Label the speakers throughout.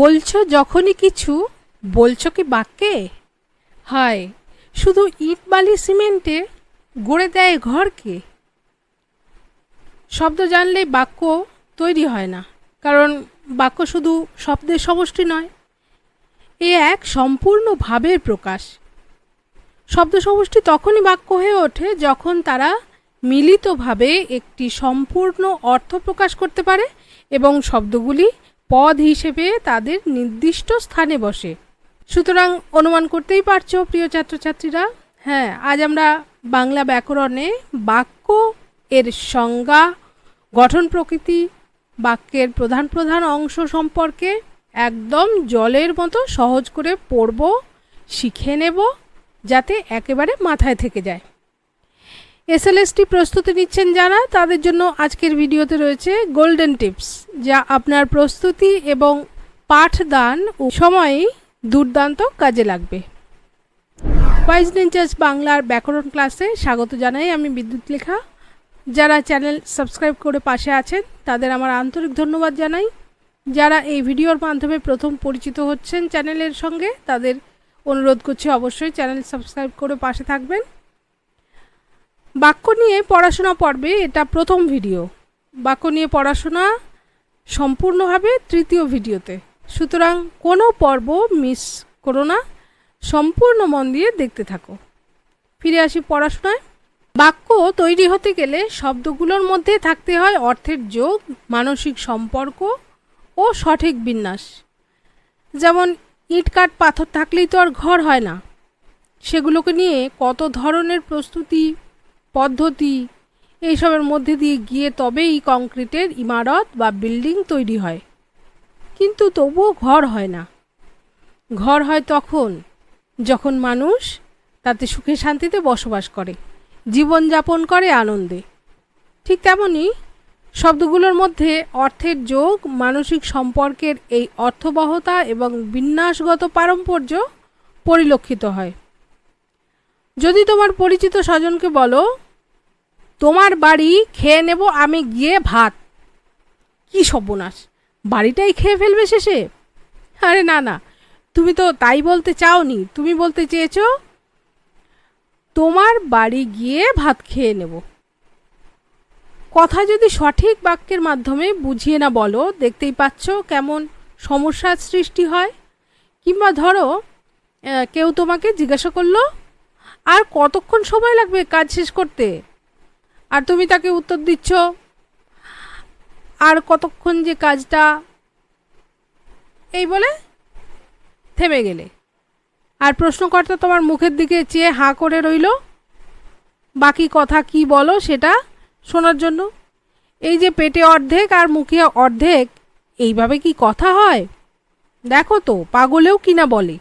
Speaker 1: বলছো যখনই কিছু, বলছো কি বাক্যে? হয়, শুধু ইট বালি সিমেন্টে গড়ে দেয় ঘরকে। শব্দ জানলেই বাক্য তৈরি হয় না, কারণ বাক্য শুধু শব্দের সমষ্টি নয়, এ এক সম্পূর্ণ ভাবের প্রকাশ। শব্দ সমষ্টি তখনই বাক্য হয়ে ওঠে যখন তারা মিলিতভাবে একটি সম্পূর্ণ অর্থ প্রকাশ করতে পারে এবং শব্দগুলি পদ হিসেবে তাদের নির্দিষ্ট স্থানে বসে। সুতরাং অনুমান করতেই পারছ, প্রিয় ছাত্রছাত্রীরা। হ্যাঁ আজ আমরা বাংলা ব্যাকরণে বাক্য এর সংজ্ঞা, গঠন প্রকৃতি, বাক্যের প্রধান প্রধান অংশ সম্পর্কে একদম জলের মতো সহজ করে পড়ব, শিখে নেব, যাতে একেবারে মাথায় থেকে যায়। এসএলএসটি প্রস্তুতি নিচ্ছেন যারা, তাদের জন্য আজকের ভিডিওতে রয়েছে গোল্ডেন টিপস যা আপনার প্রস্তুতি এবং পাঠদান সময়েই দুর্দান্ত কাজে লাগবে। ওয়াইজ নিঞ্চার্স বাংলার ব্যাকরণ ক্লাসে স্বাগত জানাই আমি বিদ্যুৎ লেখা। যারা চ্যানেল সাবস্ক্রাইব করে পাশে আছেন, তাদের আমার আন্তরিক ধন্যবাদ জানাই। যারা এই ভিডিওর মাধ্যমে প্রথম পরিচিত হচ্ছেন চ্যানেলের সঙ্গে, তাদের অনুরোধ করছি অবশ্যই চ্যানেল সাবস্ক্রাইব করে পাশে থাকবেন। বাক্য নিয়ে পড়াশোনা পর্বে এটা প্রথম ভিডিও। বাক্য নিয়ে পড়াশোনা সম্পূর্ণভাবে তৃতীয় ভিডিওতে। সুতরাং কোনো পর্ব মিস করো না, সম্পূর্ণ মন দিয়ে দেখতে থাকো। ফিরে আসি পড়াশোনায়। বাক্য তৈরি হতে গেলে শব্দগুলোর মধ্যে থাকতে হয় অর্থের যোগ, মানসিক সম্পর্ক ও সঠিক বিন্যাস। যেমন, ইট কাঠ পাথর থাকলেই তো আর ঘর হয় না। সেগুলোকে নিয়ে কত ধরনের প্রস্তুতি পদ্ধতি। এইসবের মধ্যে দিয়ে গিয়ে তবেই কংক্রিটের ইমারত বা বিল্ডিং তৈরি হয়। কিন্তু তবুও ঘর হয় না। ঘর হয় তখন, যখন মানুষ তাতে সুখে শান্তিতে বসবাস করে জীবনযাপন করে আনন্দে। ঠিক তেমনই শব্দগুলোর মধ্যে অর্থের যোগ, মানসিক সম্পর্কের এই অর্থবহতা এবং বিন্যাসগত পারম্পর্য পরিলক্ষিত হয়। যদি তোমার পরিচিত স্বজনকে বলো, তোমার বাড়ি খেয়ে নেব, আমি গিয়ে ভাত। কি সর্বনাশ। বাড়িটাই খেয়ে ফেলবে শেষে? আরে না না, তুমি তো তাই বলতে চাওনি। তুমি বলতে চেয়েছো, তোমার বাড়ি গিয়ে ভাত খেয়ে নেব। কথা যদি সঠিক বাক্যের মাধ্যমে বুঝিয়ে না বলো, দেখতেই পাচ্ছ কেমন সমস্যার সৃষ্টি হয়। কিংবা ধরো কেউ তোমাকে জিজ্ঞাসা করল আর কতক্ষণ সময় লাগবে কাজ শেষ করতে? আর তুমি তাকে উত্তর দিচ্ছ, আর কতক্ষণ যে কাজটা? এই বলে থেমে গেলে। আর প্রশ্নকর্তা তোমার মুখের দিকে চেয়ে হাঁ করে রইল, বাকি কথা কি বলো সেটা শোনার জন্য? এই যে পেটে অর্ধেক আর মুখে অর্ধেক, এইভাবে কি কথা হয়? দেখো তো, পাগলেও কিনা বলে।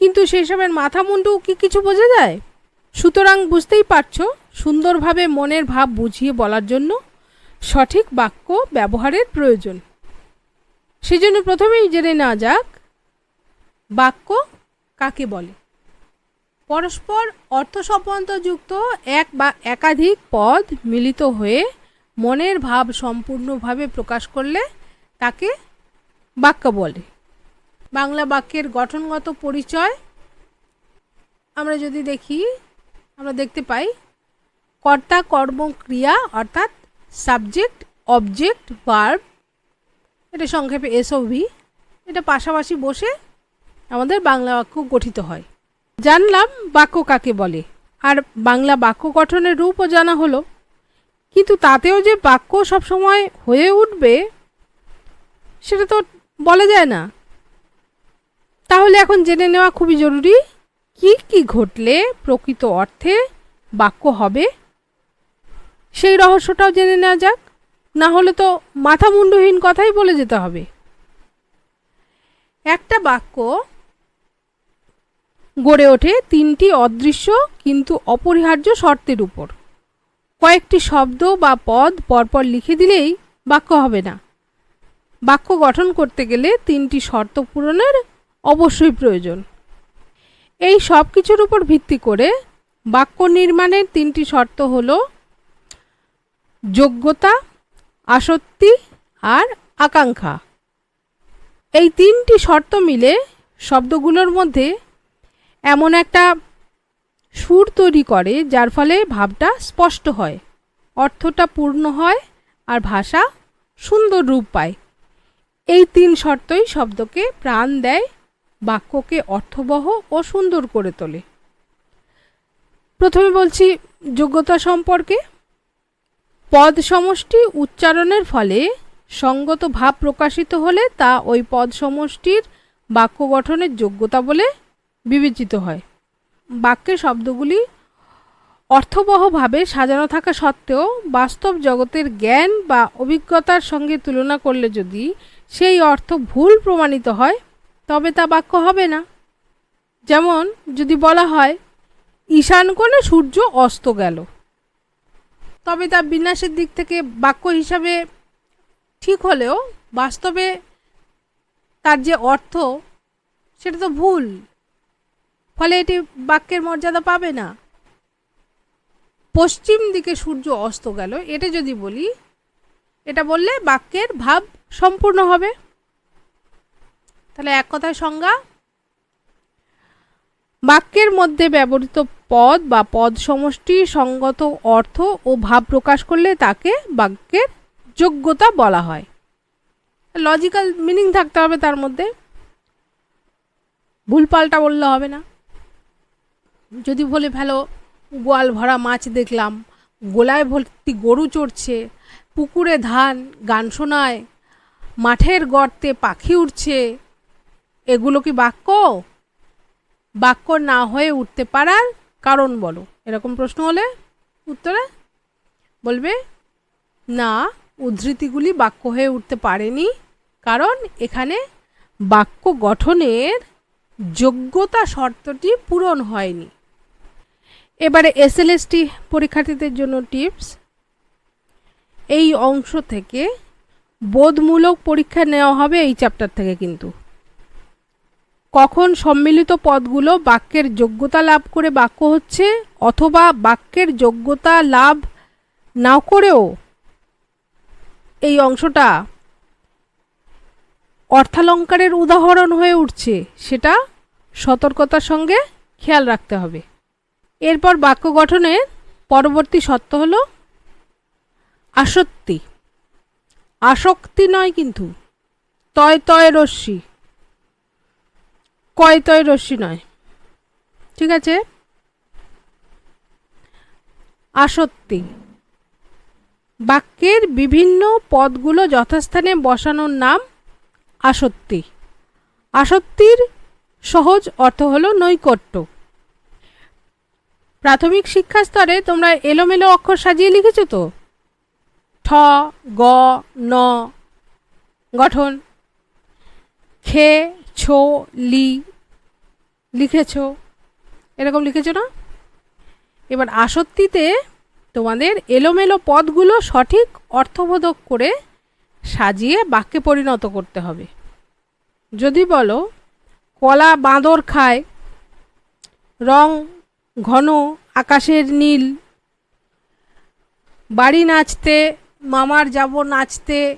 Speaker 1: কিন্তু সেসবের মাথা মুন্ডু কি কিছু বোঝা যায়? সুতরাং বুঝতেই পারছ, সুন্দরভাবে মনের ভাব বুঝিয়ে বলার জন্য সঠিক বাক্য ব্যবহারের প্রয়োজন। সেজন্য প্রথমেই জেনে নেওয়া যাক, বাক্য কাকে বলে? পরস্পর অর্থ যুক্ত এক বা একাধিক পদ মিলিত হয়ে মনের ভাব সম্পূর্ণভাবে প্রকাশ করলে তাকে বাক্য বলে। বাংলা বাক্যের গঠনগত পরিচয় আমরা যদি দেখি আমরা দেখতে পাই, কর্তা কর্ম ক্রিয়া অর্থাৎ সাবজেক্ট, অবজেক্ট, ভার্ব, এটা সংক্ষেপে এসওভি, এটা পাশাপাশি বসে আমাদের বাংলা বাক্য গঠিত হয়। জানলাম বাক্য কাকে বলে, আর বাংলা বাক্য গঠনের রূপও জানা হলো। কিন্তু তাতেও যে বাক্য সবসময় হয়ে উঠবে, সেটা তো বলা যায় না। তাহলে এখন জেনে নেওয়া খুবই জরুরি। কি কি ঘটলে প্রকৃত অর্থে বাক্য হবে? সেই রহস্যটাও জেনে নেওয়া যাক। না হলে তো মাথা মুন্ডহীন কথাই বলে যেতে হবে। একটা বাক্য গড়ে ওঠে তিনটি অদৃশ্য কিন্তু অপরিহার্য শর্তের উপর। কয়েকটি শব্দ বা পদ পরপর লিখে দিলেই বাক্য হবে না। বাক্য গঠন করতে গেলে তিনটি শর্ত পূরণের অবশ্যই প্রয়োজন। এই সব কিছুর উপর ভিত্তি করে বাক্য নির্মাণের তিনটি শর্ত হল যোগ্যতা, আসক্তি আর আকাঙ্ক্ষা। এই তিনটি শর্ত মিলে শব্দগুলোর মধ্যে এমন একটা সুর তৈরি করে যার ফলে ভাবটা স্পষ্ট হয়, অর্থটা পূর্ণ হয় আর ভাষা সুন্দর রূপ পায়। এই তিন শর্তই শব্দকে প্রাণ দেয় বাক্যকে অর্থবহ ও সুন্দর করে তোলে। প্রথমে বলছি, যোগ্যতা সম্পর্কে। পদ সমষ্টি উচ্চারণের ফলে সঙ্গত ভাব প্রকাশিত হলে তা ওই পদ সমষ্টির বাক্য গঠনের যোগ্যতা বলে বিবেচিত হয়। বাক্যে শব্দগুলি অর্থবহভাবে সাজানো থাকা সত্ত্বেও বাস্তব জগতের জ্ঞান বা অভিজ্ঞতার সঙ্গে তুলনা করলে যদি সেই অর্থ ভুল প্রমাণিত হয় তবে তা বাক্য হবে না। যেমন যদি বলা হয়, ঈশান কোণে সূর্য অস্ত গেল। তবে তা বিন্যাসের দিক থেকে বাক্য হিসাবে ঠিক হলেও বাস্তবে তার যে অর্থ, সেটা তো ভুল। ফলে এটি বাক্যের মর্যাদা পাবে না। পশ্চিম দিকে সূর্য অস্ত গেল, এটা যদি বলি, এটা বললে বাক্যের ভাব সম্পূর্ণ হবে। তাহলে এক কথায় সংজ্ঞা? বাক্যের মধ্যে ব্যবহৃত পদ বা পদ সমষ্টি সঙ্গত অর্থ ও ভাব প্রকাশ করলে তাকে বাক্যের যোগ্যতা বলা হয়। লজিক্যাল মিনিং থাকতে হবে তার মধ্যে। ভুলপাল্টা বললে হবে না। যদি বলে, ফেলো, গোয়াল ভরা মাছ দেখলাম, গোলায় ভর্তি গরু চড়ছে, পুকুরে ধান, গান শোনায়, মাঠের গর্তে পাখি উঠছে এগুলো কি বাক্য? বাক্য না হয়ে উঠতে পারার কারণ বলো। এরকম প্রশ্ন হলে উত্তরে বলবে, না, উদ্ধৃতিগুলি বাক্য হয়ে উঠতে পারেনি, কারণ এখানে বাক্য গঠনের যোগ্যতা শর্তটি পূরণ হয়নি। এবারে এসএলএসটি পরীক্ষার্থীদের জন্য টিপস। এই অংশ থেকে বোধমূলক পরীক্ষা নেওয়া হবে এই চ্যাপ্টার থেকে কিন্তু। কখন সম্মিলিত পদগুলো বাক্যের যোগ্যতা লাভ করে বাক্য হচ্ছে অথবা বাক্যের যোগ্যতা লাভ না করেও? এই অংশটা অর্থালঙ্কারের উদাহরণ হয়ে উঠছে, সেটা সতর্কতার সঙ্গে খেয়াল রাখতে হবে। এরপর বাক্য গঠনের পরবর্তী সত্য হল আসক্তি। আসক্তি নয় কিন্তু, তয় তয় রশ্মি। কয় তয় রশ্মি নয়। ঠিক আছে? আসক্তি। বাক্যের বিভিন্ন পদগুলো যথাস্থানে বসানোর নাম আসক্তি। আসক্তির সহজ অর্থ হলো নৈকট্য। প্রাথমিক শিক্ষা স্তরে তোমরা এলোমেলো অক্ষর সাজিয়ে লিখেছো তো? ঠ, গ, ন, গঠন। খে, ছো, লি লিখেছ? এরকম লিখেছো না? এবার আসক্তিতে তোমাদের এলোমেলো পদগুলো সঠিক অর্থবোধক করে সাজিয়ে বাক্যে পরিণত করতে হবে। যদি বলো, কলা বাঁদর খায়, রং ঘন, আকাশের নীল, বাড়ি নাচতে, মামার যাব নাচতে,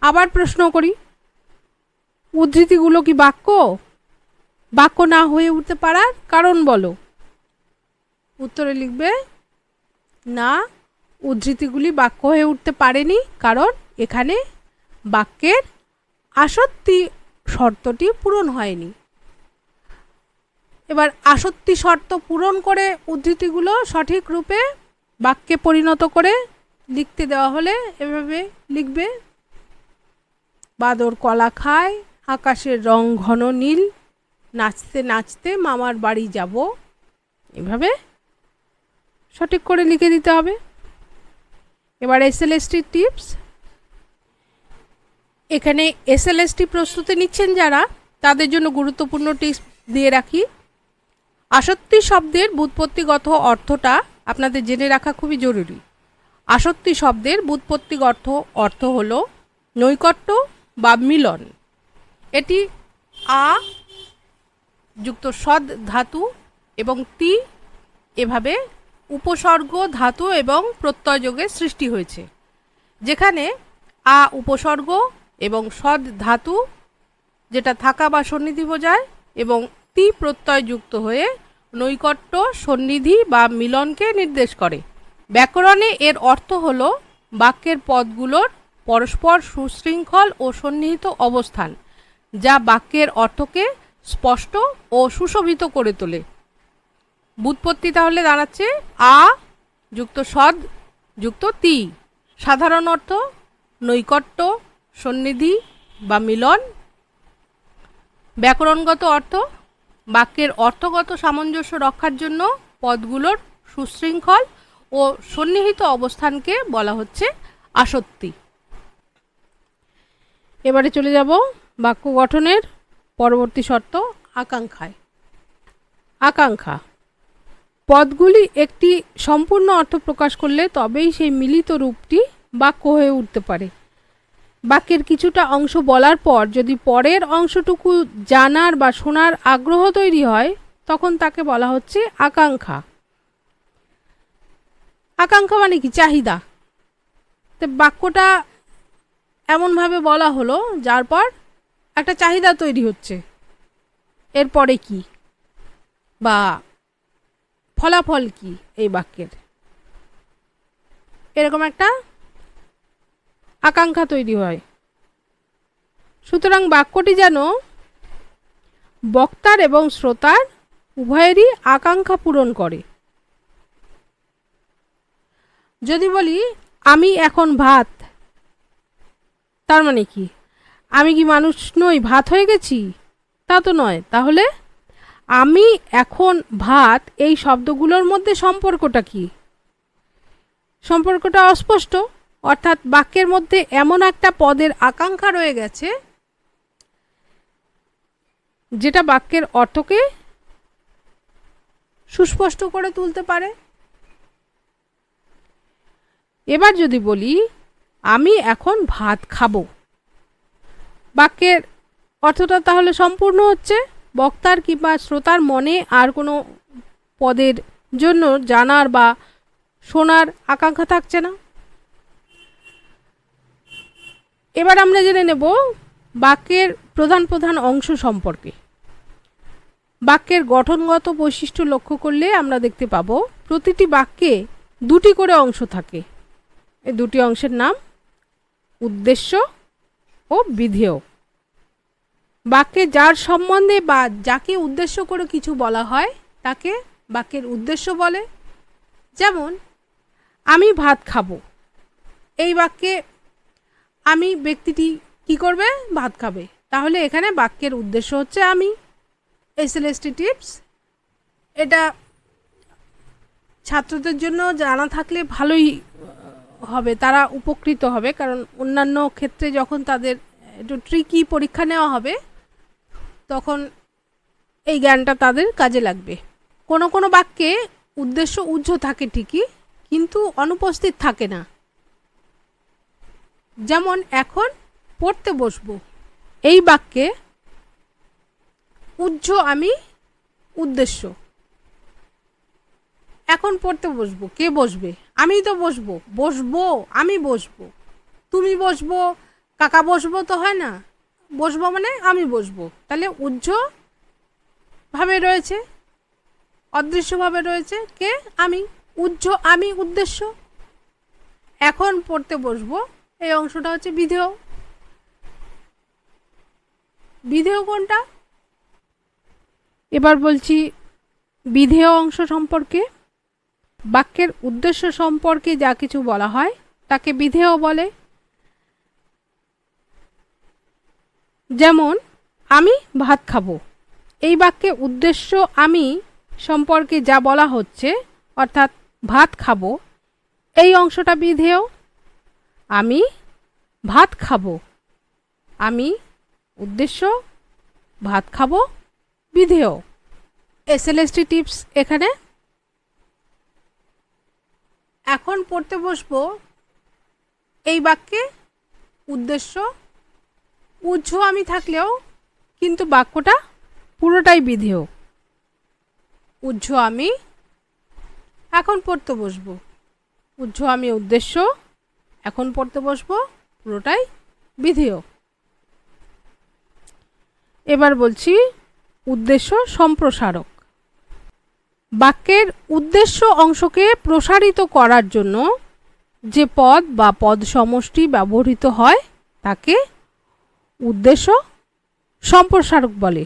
Speaker 1: আবার প্রশ্ন করি। উদ্ধৃতিগুলো কি বাক্য? বাক্য না হয়ে উঠতে পারার কারণ বলো। উত্তরে লিখবে, না, উদ্ধৃতিগুলি বাক্য হয়ে উঠতে পারেনি, কারণ এখানে বাক্যের আসত্তি শর্তটি পূরণ হয়নি। এবার আসত্তি শর্ত পূরণ করে উদ্ধৃতিগুলো সঠিক রূপে বাক্যে পরিণত করে লিখতে দেওয়া হলে এভাবে লিখবে, বাদর কলা খায় আকাশের রং ঘন নীল, নাচতে নাচতে মামার বাড়ি যাব। এভাবে সঠিক করে লিখে দিতে হবে। এবার এসএলএসটির টিপস এখানে এসএলএসটি প্রস্তুতি নিচ্ছেন যারা, তাদের জন্য গুরুত্বপূর্ণ টিপস দিয়ে রাখি। আসক্তি শব্দের বুৎপত্তিগত অর্থটা আপনাদের জেনে রাখা খুবই জরুরি। আসক্তি শব্দের বুৎপত্তিগত অর্থ হল নৈকট্য বা মিলন। এটি আ, যুক্ত সদ ধাতু এবং তি এভাবে উপসর্গ ধাতু এবং প্রত্যয়যোগের সৃষ্টি হয়েছে। যেখানে আ উপসর্গ এবং সদ ধাতু যেটা থাকা বা সন্নিধি বোঝায় এবং তি প্রত্যয় যুক্ত হয়ে নৈকট্য, সন্নিধি বা মিলনকে নির্দেশ করে। ব্যাকরণে এর অর্থ হল বাক্যের পদগুলোর পরস্পর সুশৃঙ্খল ও সন্নিহিত অবস্থান। যা বাক্যের অর্থকে স্পষ্ট ও সুশোভিত করে তোলে। বুৎপত্তি তাহলে দাঁড়াচ্ছে আ যুক্ত সদ যুক্ত তি। সাধারণ অর্থ নৈকট্য, সন্নিধি বা মিলন। ব্যাকরণগত অর্থ বাক্যের অর্থগত সামঞ্জস্য রক্ষার জন্য পদগুলোর সুশৃঙ্খল ও সন্নিহিত অবস্থানকে বলা হচ্ছে আসত্তি এবারে চলে যাব বাক্য গঠনের পরবর্তী শর্ত আকাঙ্ক্ষায়। আকাঙ্ক্ষা। পদগুলি একটি সম্পূর্ণ অর্থ প্রকাশ করলে তবেই সেই মিলিত রূপটি বাক্য হয়ে উঠতে পারে। বাক্যের কিছুটা অংশ বলার পর যদি পরের অংশটুকু জানার বা শোনার আগ্রহ তৈরি হয়, তখন তাকে বলা হচ্ছে আকাঙ্ক্ষা। আকাঙ্ক্ষা মানে কি? চাহিদা। তো বাক্যটা এমনভাবে বলা হলো, যার পর একটা চাহিদা তৈরি হচ্ছে। এরপরে কি? বা ফলাফল কি এই বাক্যের? এরকম একটা আকাঙ্ক্ষা তৈরি হয়। সুতরাং বাক্যটি যেন বক্তার এবং শ্রোতার উভয়েরই আকাঙ্ক্ষা পূরণ করে। যদি বলি, আমি এখন ভাত। তার মানে কি? আমি কি মানুষ নই? ভাত হয়ে গেছি? তা তো নয়। তাহলে? আমি এখন ভাত, এই শব্দগুলোর মধ্যে সম্পর্কটা কি? সম্পর্কটা অস্পষ্ট, অর্থাৎ বাক্যের মধ্যে এমন একটা পদের আকাঙ্ক্ষা রয়ে গেছে, যেটা বাক্যের অর্থকে সুস্পষ্ট করে তুলতে পারে। এবার যদি বলি, আমি এখন ভাত খাব। বাক্যের অর্থটা তাহলে সম্পূর্ণ হচ্ছে বক্তার কিংবা শ্রোতার মনে আর কোনো পদের জন্য জানার বা শোনার আকাঙ্ক্ষা থাকছে না। এবার আমরা জেনে নেব বাক্যের প্রধান প্রধান অংশ সম্পর্কে। বাক্যের গঠনগত বৈশিষ্ট্য লক্ষ্য করলে আমরা দেখতে পাব প্রতিটি বাক্যে দুটি করে অংশ থাকে। এই দুটি অংশের নাম উদ্দেশ্য ও বিধেয়। বাক্যে যার সম্বন্ধে বা যাকে উদ্দেশ্য করে কিছু বলা হয়, তাকে বাক্যের উদ্দেশ্য বলে। যেমন, আমি ভাত খাব। এই বাক্যে, আমি ব্যক্তিটি কি করবে? ভাত খাবে। তাহলে এখানে বাক্যের উদ্দেশ্য হচ্ছে আমি। এসএলএসটি টিপস এটা ছাত্রদের জন্য জানা থাকলে ভালোই হবে, তারা উপকৃত হবে, কারণ অন্যান্য ক্ষেত্রে যখন তাদের একটু ট্রিকি পরীক্ষা নেওয়া হবে, তখন এই জ্ঞানটা তাদের কাজে লাগবে। কোনো কোনো বাক্যে উদ্দেশ্য উজ্জ্ব থাকে ঠিকই, কিন্তু অনুপস্থিত থাকে না। যেমন, এখন পড়তে বসবো, এই বাক্যে উজ্জ আমি উদ্দেশ্য। এখন পড়তে বসবো। কে বসবে? আমি তো বসবো। বসবো? আমি বসবো। তুমি বসবো? কাকা বসবো তো হয় না? বসবো মানে আমি বসবো। তাহলে ভাবে রয়েছে? অদৃশ্যভাবে রয়েছে কে? আমি। উজ্জ আমি উদ্দেশ্য। এখন পড়তে বসবো। এই অংশটা হচ্ছে বিধেয়। বিধেয় কোনটা? এবার বলছি বিধেয় অংশ সম্পর্কে। বাক্যের উদ্দেশ্য সম্পর্কে যা কিছু বলা হয়, তাকে বিধেয় বলে। যেমন, আমি ভাত খাব। এই বাক্যে উদ্দেশ্য আমি সম্পর্কে যা বলা হচ্ছে, অর্থাৎ ভাত খাব, এই অংশটা বিধেয়। আমি ভাত খাব। আমি উদ্দেশ্য, ভাত খাব, বিধেয়। এসএলএসটি টিপস এখানে এখন পড়তে বসবো এই বাক্যে উদ্দেশ্য উজ্জ আমি থাকলেও কিন্তু বাক্যটা পুরোটাই বিধেয়। উজ্জ আমি এখন পড়তে বসবো। উজ্জ আমি উদ্দেশ্য, এখন পড়তে বসবো, পুরোটাই বিধেয়। এবার বলছি উদ্দেশ্য সম্প্রসারক। বাক্যের উদ্দেশ্য অংশকে প্রসারিত করার জন্য যে পদ বা পদ সমষ্টি ব্যবহৃত হয়, তাকে উদ্দেশ্য সম্প্রসারক বলে।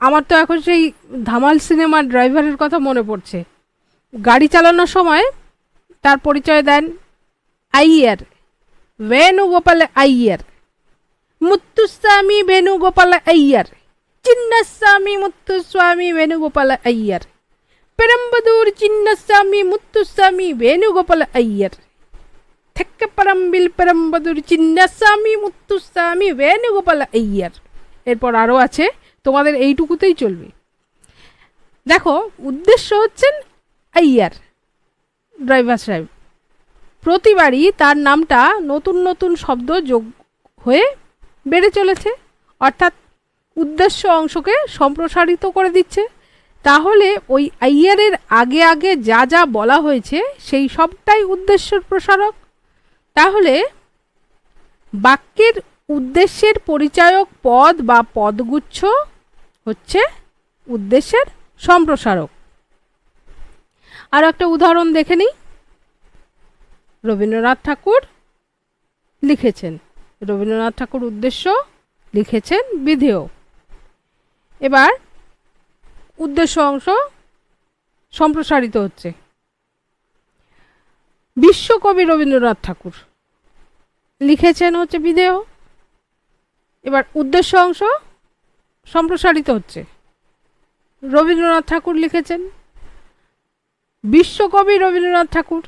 Speaker 1: আমার তো এখন সেই ধামাল সিনেমার ড্রাইভারের কথা মনে পড়ছে। গাড়ি চালানোর সময় তার পরিচয় দেন আইয়ার ভেনুগোপাল আইয়ার। মুত্তুস্বামী ভেনুগোপাল আইয়ার। চিন্নাস্বামী মুত্তুস্বামী ভেনুগোপাল আইয়ার। பெரம்பதூர் சின்னசாமி, முத்துசாமி, வேணுகோபால ஐயர். தெக்கப்பரம்பில் பெরম্বদুর চিন্নাস্বামী মুত্তুস্বামী বেণুগোপাল আইয়ার এরপর আরও আছে তোমাদের এইটুকুতেই চলবে দেখো উদ্দেশ্য হচ্ছেন আইয়ার ড্রাইভার সাহেব প্রতিবারই তার নামটা নতুন নতুন শব্দ যোগ হয়ে বেড়ে চলেছে অর্থাৎ উদ্দেশ্য অংশকে সম্প্রসারিত করে দিচ্ছে তাহলে ওই আইয়ারের আগে আগে যা যা বলা হয়েছে, সেই সবটাই উদ্দেশ্যের প্রসারক? তাহলে বাক্যের উদ্দেশ্যের পরিচায়ক পদ বা পদগুচ্ছ হচ্ছে উদ্দেশ্যের সম্প্রসারক। আর একটা উদাহরণ দেখে নিই। রবীন্দ্রনাথ ঠাকুর লিখেছেন। রবীন্দ্রনাথ ঠাকুর উদ্দেশ্য লিখেছেন বিধেয়। এবার উদ্দেশ্য অংশ সম্প্রসারিত হচ্ছে। বিশ্বকবি রবীন্দ্রনাথ ঠাকুর লিখেছেন হচ্ছে বিধেয়। এবার উদ্দেশ্য অংশ সম্প্রসারিত হচ্ছে। রবীন্দ্রনাথ ঠাকুর লিখেছেন, বিশ্বকবি রবীন্দ্রনাথ ঠাকুর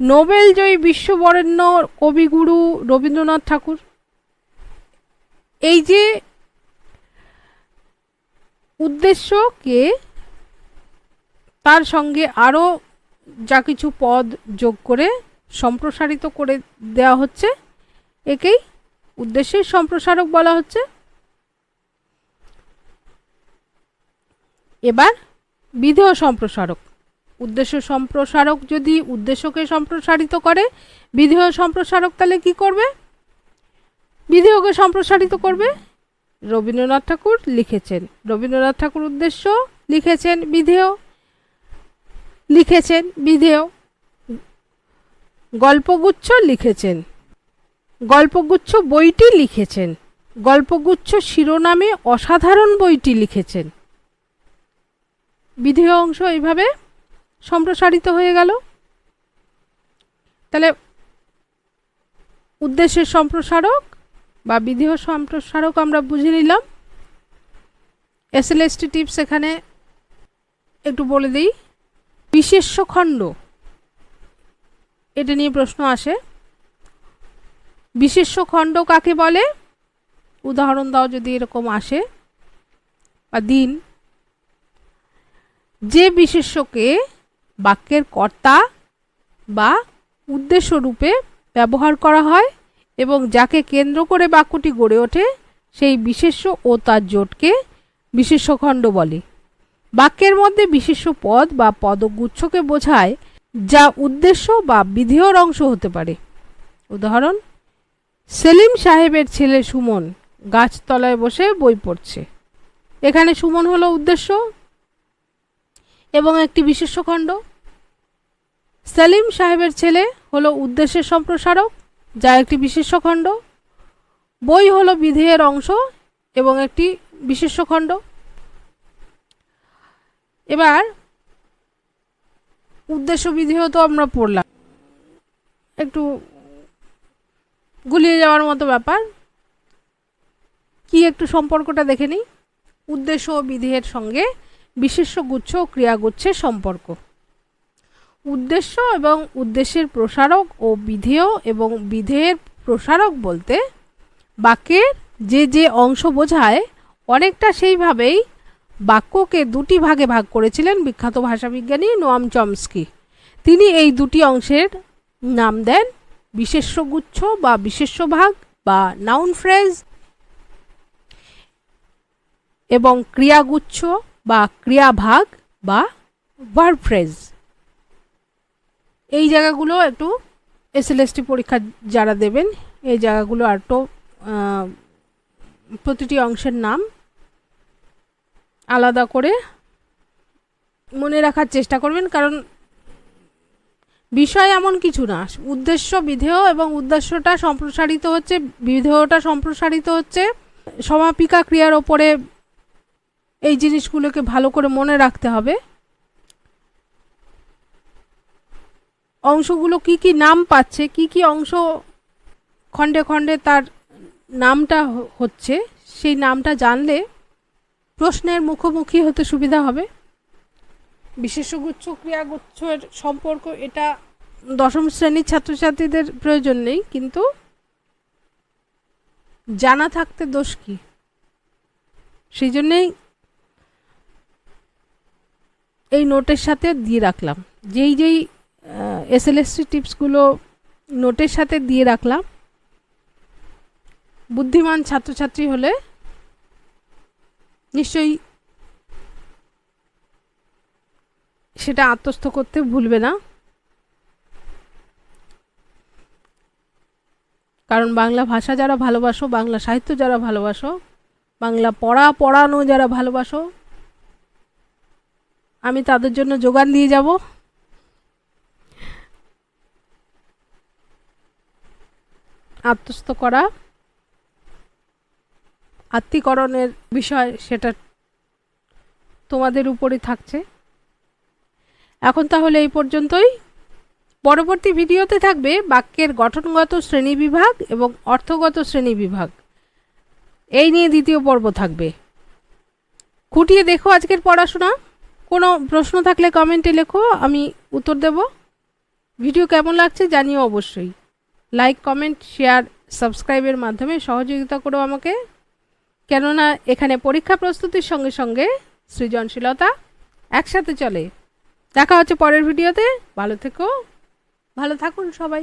Speaker 1: নোবেল জয়ী বিশ্ববরেণ্য কবিগুরু রবীন্দ্রনাথ ঠাকুর। এই যে উদ্দেশ্যকে তার সঙ্গে আরও যা কিছু পদ যোগ করে সম্প্রসারিত করে দেওয়া হচ্ছে, একেই উদ্দেশ্যের সম্প্রসারক বলা হচ্ছে। এবার বিধেয় সম্প্রসারক। উদ্দেশ্য সম্প্রসারক যদি উদ্দেশ্যকে সম্প্রসারিত করে, বিধেয় সম্প্রসারক তাহলে কি করবে? বিধেয়কে সম্প্রসারিত করবে? রবীন্দ্রনাথ ঠাকুর লিখেছেন। রবীন্দ্রনাথ ঠাকুর উদ্দেশ্য লিখেছেন বিধেয়। লিখেছেন বিধেয়। গল্পগুচ্ছ লিখেছেন। গল্পগুচ্ছ বইটি লিখেছেন। গল্পগুচ্ছ শিরোনামে অসাধারণ বইটি লিখেছেন। বিধেয় অংশ এইভাবে সম্প্রসারিত হয়ে গেল। তাহলে উদ্দেশ্যের সম্প্রসারক বা বিধেয় সম্প্রসারক আমরা বুঝে নিলাম। এসএলএসটি টিপস এখানে একটু বলে দিই। বিশেষ্য খণ্ড, এটা নিয়ে প্রশ্ন আসে। বিশেষ্য খণ্ড কাকে বলে? উদাহরণ দাও যদি এরকম আসে। বা দিন। যে বিশেষ্যকে বাক্যের কর্তা বা উদ্দেশ্যরূপে ব্যবহার করা হয় এবং যাকে কেন্দ্র করে বাক্যটি গড়ে ওঠে, সেই বিশেষ্য ও তার জোটকে বিশেষ্যখণ্ড বলে। বাক্যের মধ্যে বিশেষ্য পদ বা পদগুচ্ছকে বোঝায় যা উদ্দেশ্য বা বিধেয়র অংশ হতে পারে। উদাহরণ, সেলিম সাহেবের ছেলে সুমন গাছতলায় বসে বই পড়ছে। এখানে সুমন হলো উদ্দেশ্য এবং একটি বিশেষ্য খণ্ড সেলিম সাহেবের ছেলে হলো উদ্দেশ্যের সম্প্রসারক যা একটি বিশেষ্য খণ্ড বই হলো বিধেয়ের অংশ এবং একটি বিশেষ্য খণ্ড এবার উদ্দেশ্য বিধেয় তো আমরা পড়লাম। একটু গুলিয়ে যাওয়ার মতো ব্যাপার। কি একটু সম্পর্কটা দেখে নিই। উদ্দেশ্য ও বিধেয়ের সঙ্গে বিশেষ্য গুচ্ছ ও ক্রিয়াগুচ্ছের সম্পর্ক। উদ্দেশ্য এবং উদ্দেশ্যের প্রসারক ও বিধেয় এবং বিধেয়ের প্রসারক বলতে বাক্যের যে যে অংশ বোঝায়, অনেকটা সেইভাবেই বাক্যকে দুটি ভাগে ভাগ করেছিলেন বিখ্যাত ভাষাবিজ্ঞানী নোয়াম চমস্কি। তিনি এই দুটি অংশের নাম দেন বিশেষ্যগুচ্ছ বা বিশেষ্য ভাগ বা নাউন ফ্রেজ এবং ক্রিয়াগুচ্ছ বা ক্রিয়াভাগ বা ভার্ব ফ্রেজ এই জায়গাগুলো একটু এসএলএসটি পরীক্ষা যারা দেবেন, এই জায়গাগুলো আর একটু প্রতিটি অংশের নাম আলাদা করে মনে রাখার চেষ্টা করবেন, কারণ বিষয় এমন কিছু না। উদ্দেশ্য বিধেয় এবং উদ্দেশ্যটা সম্প্রসারিত হচ্ছে, বিধেয়টা সম্প্রসারিত হচ্ছে। সমাপিকা ক্রিয়ার ওপরে এই জিনিসগুলোকে ভালো করে মনে রাখতে হবে। অংশগুলো কি কি নাম পাচ্ছে, কি কি অংশ খণ্ডে খণ্ডে তার নামটা হচ্ছে, সেই নামটা জানলে প্রশ্নের মুখোমুখি হতে সুবিধা হবে। বিশেষগুচ্ছ, ক্রিয়াগুচ্ছের সম্পর্ক, এটা দশম শ্রেণির ছাত্রছাত্রীদের প্রয়োজন নেই, কিন্তু জানা থাকতে দোষ কি? সেই জন্যেই এই নোটের সাথে দিয়ে রাখলাম। যেই যেই এসএলএসটি টিপসগুলো নোটের সাথে দিয়ে রাখলাম। বুদ্ধিমান ছাত্রছাত্রী হলে নিশ্চয়ই সেটা আত্মস্থ করতে ভুলবে না। কারণ বাংলা ভাষা যারা ভালোবাসো, বাংলা সাহিত্য যারা ভালোবাসো, বাংলা পড়া, পড়ানো যারা ভালোবাসো, আমি তাদের জন্য যোগান দিয়ে যাব। আত্মস্থ করা। আত্মীকরণের বিষয় সেটা তোমাদের উপরই থাকছে। এখন তাহলে এই পর্যন্তই। পরবর্তী ভিডিওতে থাকবে বাক্যের গঠনগত শ্রেণীবিভাগ এবং অর্থগত শ্রেণীবিভাগ এই নিয়ে দ্বিতীয় পর্ব থাকবে। খুঁটিয়ে দেখো আজকের পড়াশোনা। কোনো প্রশ্ন থাকলে কমেন্টে লেখো, আমি উত্তর দেব। ভিডিও কেমন লাগছে জানিও অবশ্যই। লাইক কমেন্ট শেয়ার সাবস্ক্রাইবের মাধ্যমে সহযোগিতা করো আমাকে। কেননা এখানে পরীক্ষা প্রস্তুতির সঙ্গে সঙ্গে সৃজনশীলতা একসাথে চলে। দেখা হচ্ছে পরের ভিডিওতে। ভালো থেকো। ভালো থাকুন সবাই।